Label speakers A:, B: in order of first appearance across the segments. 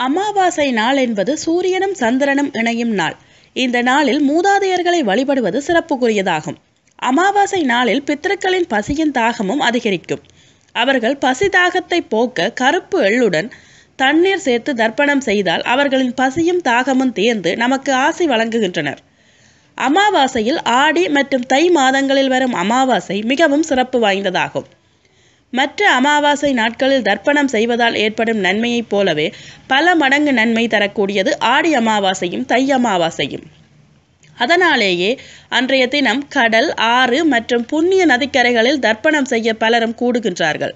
A: அமாவாசை நாள் என்பது சூரியனும் சந்திரனும் இணையும் நாள். இந்த நாளில் மூதாதையர்களை வழிபடுவது சிறப்புக்குரியதாகும். அமாவாசை நாளில் பித்திருக்களின் பசியின் தாகமும் அதிகரிக்கும். அவர்கள் பசி தாகத்தை போக்க கருப்பு எள்ளுடன் தண்ணீர் சேர்த்து தர்ப்பணம் செய்தால் அவர்களின் பசியும் தாகமும் தேர்ந்து நமக்கு ஆசை வழங்குகின்றனர். அமாவாசையில் ஆடி மற்றும் தை மாதங்களில் வரும் அமாவாசை மிகவும் சிறப்பு வாய்ந்ததாகும். மற்ற அமாவாசை நாட்களில் தர்ப்பணம் செய்வதால் ஏற்படும் நன்மையைப் போலவே பல மடங்கு நன்மை தரக்கூடியது ஆடி அமாவாசையும் தை அமாவாசையும். அதனாலேயே அன்றைய தினம் கடல் ஆறு மற்றும் புண்ணிய நதிக்கரைகளில் தர்ப்பணம் செய்ய பலரும் கூடுகின்றார்கள்.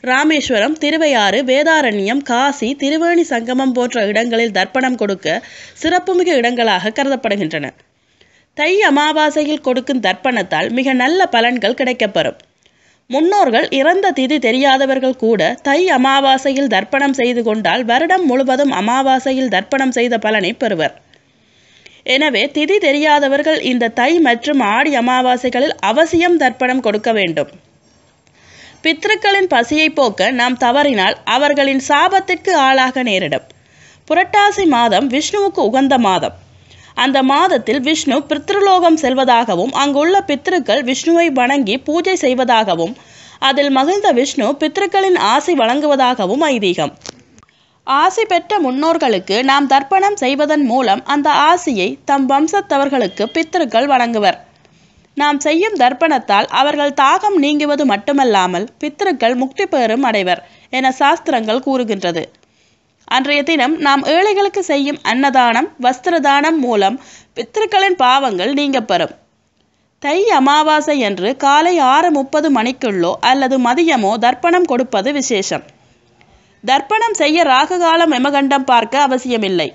A: ராமேஸ்வரம் திருவையாறு வேதாரண்யம் காசி திருவேணி சங்கமம் போன்ற இடங்களில் தர்ப்பணம் கொடுக்க சிறப்புமிகு இடங்களாக கருதப்படுகின்றன. தை அமாவாசையில் கொடுக்கும் தர்ப்பணத்தால் மிக நல்ல பலன்கள் கிடைக்கப்பெறும். முன்னோர்கள் இறந்த திதி தெரியாதவர்கள் கூட தை அமாவாசையில் தர்ப்பணம் செய்து கொண்டால் வருடம் முழுவதும் அமாவாசையில் தர்ப்பணம் செய்த பலனை பெறுவர். எனவே திதி தெரியாதவர்கள் இந்த தை மற்றும் ஆடி அமாவாசைகளில் அவசியம் தர்ப்பணம் கொடுக்க வேண்டும். பித்ருக்களின் பசியை போக்க நாம் தவறினால் அவர்களின் சாபத்திற்கு ஆளாக நேரிடும். புரட்டாசி மாதம் விஷ்ணுவுக்கு உகந்த மாதம். அந்த மாதத்தில் விஷ்ணு பித்ருலோகம் செல்வதாகவும் அங்குள்ள பித்ருக்கள் விஷ்ணுவை வணங்கி பூஜை செய்வதாகவும் அதில் மகிழ்ந்த விஷ்ணு பித்ருக்களின் ஆசை வழங்குவதாகவும் ஐதீகம். ஆசி பெற்ற முன்னோர்களுக்கு நாம் தர்ப்பணம் செய்வதன் மூலம் அந்த ஆசியை தம் வம்சத்தவர்களுக்கு பித்திருக்கள் வழங்குவர். நாம் செய்யும் தர்ப்பணத்தால் அவர்கள் தாகம் நீங்குவது மட்டுமல்லாமல் பித்ருக்கள் முக்தி பெறும் அடைவர் என சாஸ்திரங்கள் கூறுகின்றது. அன்றைய தினம் நாம் ஏழைகளுக்கு செய்யும் அன்னதானம் வஸ்திரதானம் மூலம் பித்திருக்களின் பாவங்கள் நீங்கப்பெறும். தை அமாவாசை அன்று காலை ஆறு முப்பது மணிக்குள்ளோ அல்லது மதியமோ தர்ப்பணம் கொடுப்பது விசேஷம். தர்ப்பணம் செய்ய ராககாலம் எமகண்டம் பார்க்க அவசியமில்லை.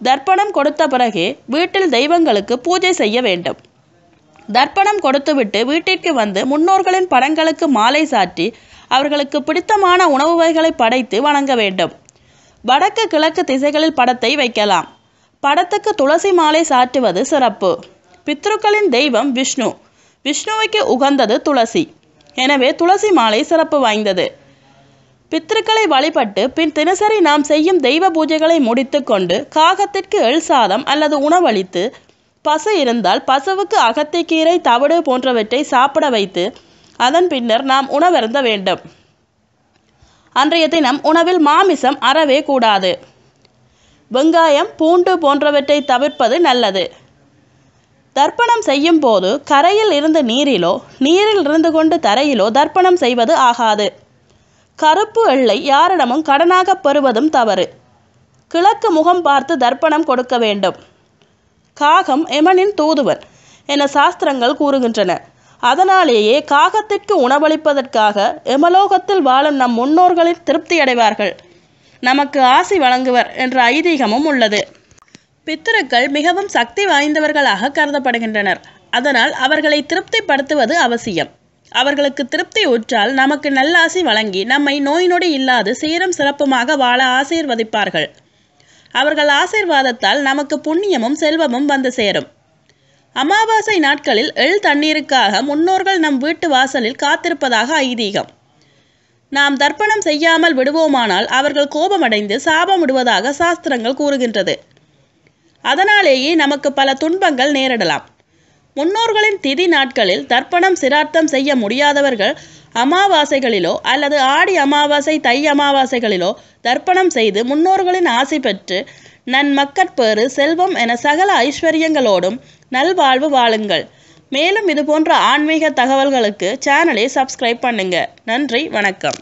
A: தர்ப்பணம் கொடுத்த பிறகே வீட்டில் தெய்வங்களுக்கு பூஜை செய்ய வேண்டும். தர்ப்பணம் கொடுத்துவிட்டு வீட்டிற்கு வந்து முன்னோர்களின் படங்களுக்கு மாலை சாற்றி அவர்களுக்கு பிடித்தமான உணவு வகைகளை படைத்து வணங்க வேண்டும். வடக்கு கிழக்கு திசைகளில் படத்தை வைக்கலாம். படத்துக்கு துளசி மாலை சாற்றுவது சிறப்பு. பித்ருக்களின் தெய்வம் விஷ்ணு. விஷ்ணுவுக்கு உகந்தது துளசி. எனவே துளசி மாலை சிறப்பு வாய்ந்தது. பித்ருக்களை வழிபட்டு பின் தினசரி நாம் செய்யும் தெய்வ பூஜைகளை முடித்து கொண்டு காகத்திற்கு எள் சாதம் அல்லது உணவளித்து பசு இருந்தால் பசுவுக்கு அகத்திக்கீரை தவிடு போன்றவற்றை சாப்பிட வைத்து அதன் பின்னர் நாம் உணவருந்த வேண்டும். அன்றைய தினம் உணவில் மாமிசம் அறவே கூடாது. வெங்காயம் பூண்டு போன்றவற்றை தவிர்ப்பது நல்லது. தர்ப்பணம் செய்யும் போது கரையில் இருந்து நீரிலோ நீரில் இருந்து கொண்டு தரையிலோ தர்ப்பணம் செய்வது ஆகாது. கருப்பு எள்ளை யாரிடமும் கடனாக பெறுவதும் தவறு. கிழக்கு முகம் பார்த்து தர்ப்பணம் கொடுக்க வேண்டும். காகம் எமனின் தூதுவன் என சாஸ்திரங்கள் கூறுகின்றன. அதனாலேயே காகத்திற்கு உணவளிப்பதற்காக எமலோகத்தில் வாழும் நம் முன்னோர்களில் திருப்தி அடைவார்கள் நமக்கு ஆசி வழங்குவர் என்ற ஐதீகமும் உள்ளது. பித்திருக்கள் மிகவும் சக்தி வாய்ந்தவர்களாக கருதப்படுகின்றனர். அதனால் அவர்களை திருப்திப்படுத்துவது அவசியம். அவர்களுக்கு திருப்தி உற்றால் நமக்கு நல்லாசி வழங்கி நம்மை நோய் நொடி இல்லாது சீரும் சிறப்புமாக வாழ ஆசீர்வதிப்பார்கள். அவர்கள் ஆசீர்வாதத்தால் நமக்கு புண்ணியமும் செல்வமும் வந்து சேரும். அமாவாசை நாட்களில் எள் தண்ணீருக்காக முன்னோர்கள் நம் வீட்டு வாசலில் காத்திருப்பதாக ஐதீகம். நாம் தர்ப்பணம் செய்யாமல் விடுவோமானால் அவர்கள் கோபமடைந்து சாபம் விடுவதாக சாஸ்திரங்கள் கூறுகின்றது. அதனாலேயே நமக்கு பல துன்பங்கள் நேரிடலாம். முன்னோர்களின் திதி நாட்களில் தர்ப்பணம் சிரார்த்தம் செய்ய முடியாதவர்கள் அமாவாசைகளிலோ அல்லது ஆடி அமாவாசை தை அமாவாசைகளிலோ தர்ப்பணம் செய்து முன்னோர்களின் ஆசை பெற்று நன்மக்கட்பேறு செல்வம் என சகல ஐஸ்வர்யங்களோடும் நல்வாழ்வு வாழுங்கள். மேலும் இதுபோன்ற ஆன்மீக தகவல்களுக்கு சேனலை சப்ஸ்கிரைப் பண்ணுங்க. நன்றி வணக்கம்.